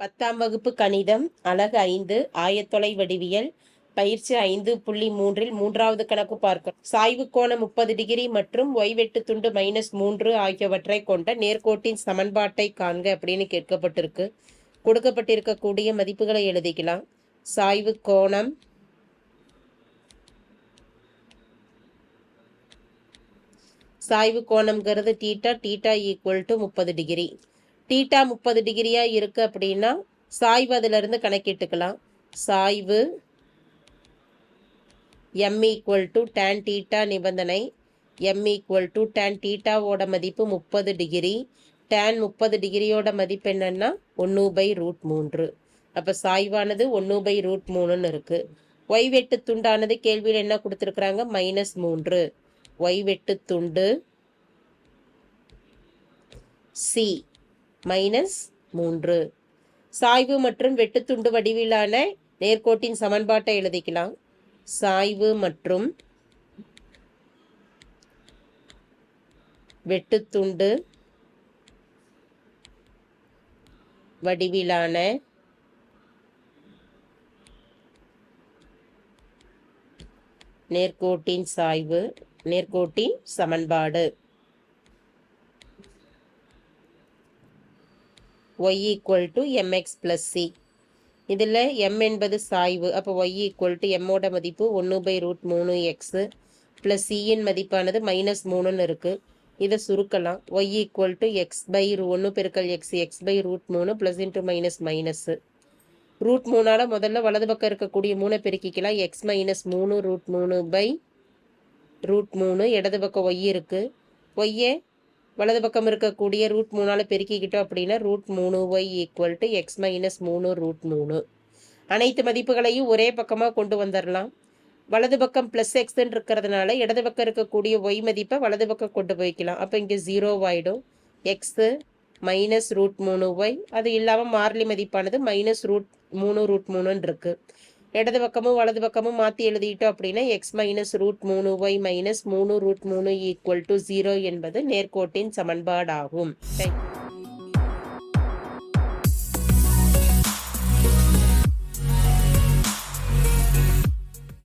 பத்தாம் வகுப்பு கணிதம் அலகு ஐந்து ஆயத்தொலை வடிவியல் பயிற்சி ஐந்து புள்ளி மூன்றில் மூன்றாவது கணக்கு பார்க்கிறோம். சாய்வு கோணம் முப்பது டிகிரி மற்றும் ஒய் வெட்டு துண்டு மைனஸ் மூன்று ஆகியவற்றை கொண்ட நேர்கோட்டின் சமன்பாட்டை காண்க அப்படின்னு கேட்கப்பட்டிருக்கு. கொடுக்கப்பட்டிருக்கக்கூடிய மதிப்புகளை எழுதிக்கலாம். சாய்வு கோணம் சாய்வு கோணம்ங்கிறது டீட்டா டீட்டா ஈக்குவல் டு முப்பது டிகிரி. டீட்டா முப்பது டிகிரியாக இருக்குது அப்படின்னா சாய்வு அதிலிருந்து கணக்கிட்டுக்கலாம். சாய்வு M equal to tan theta நிபந்தனை. எம் ஈக்குவல் டு டேன் டீட்டாவோட மதிப்பு முப்பது டிகிரி. டேன் முப்பது டிகிரியோட மதிப்பு என்னென்னா ஒன்று பை ரூட் மூன்று. அப்போ சாய்வானது ஒன்று பை ரூட் மூணுன்னு இருக்குது ஒய் வெட்டு துண்டானது கேள்வியில் என்ன கொடுத்துருக்குறாங்க? மைனஸ் மூன்று. ஒய் வெட்டு துண்டு சி மைனஸ் மூன்று. சாய்வு மற்றும் வெட்டுத்துண்டு வடிவிலான நேர்கோட்டின் சமன்பாட்டை எழுதிக்கலாம். சாய்வு மற்றும் வெட்டுத்துண்டு வடிவிலான நேர்கோட்டின் சாய்வு நேர்கோட்டின் சமன்பாடு. Y equal to M X plus C இதில் எம் என்பது சாய்வு. அப்போ ஒய் ஈக்குவல் டு எம்மோட மதிப்பு ஒன்று பை ரூட் மூணு எக்ஸு ப்ளஸ் சியின் மதிப்பானது மைனஸ் மூணுன்னு இருக்குது இதை சுருக்கலாம். Y equal to X by ஒன்று பெருக்கல் எக்ஸ் எக்ஸ் பை ரூட் மூணு plus into minus minus root மூணால் முதல்ல வலது பக்கம் இருக்கக்கூடிய மூணை பெருக்கிக்கலாம். எக்ஸ் மைனஸ் மூணு ரூட் மூணு பை ரூட் மூணு. இடது பக்கம் ஒய் இருக்குது ஒய்யே வலது பக்கம் இருக்கக்கூடிய ரூட் மூணால் பெருக்கிக்கிட்டோம் அப்படின்னா ரூட் மூணு Y equal to X minus மூணு ரூட் மூணு. அனைத்து மதிப்புகளையும் ஒரே பக்கமாக கொண்டு வந்துடலாம் வலது பக்கம் ப்ளஸ் எக்ஸ்ன்னு இருக்கிறதுனால இடது பக்கம் இருக்கக்கூடிய ஒய் மதிப்பை வலது பக்கம் கொண்டு போய்க்கலாம். அப்போ இங்கே ஜீரோ ஆகிடும் எக்ஸு மைனஸ் ரூட் மூணு ஒய் அது இல்லாமல் மார்லி மதிப்பானது மைனஸ் ரூட் மூணு ரூட் மூணுன்னு இருக்குது இடது பக்கமும் வலது பக்கமும் மாற்றி எழுதிட்டோம் அப்படின்னா எக்ஸ் மைனஸ் ரூட் மூணு ஒய் மைனஸ் மூணு ரூட் மூணு ஈக்குவல் டு ஜீரோ என்பது நேர்கோட்டின் சமன்பாடாகும். தேங்க்யூ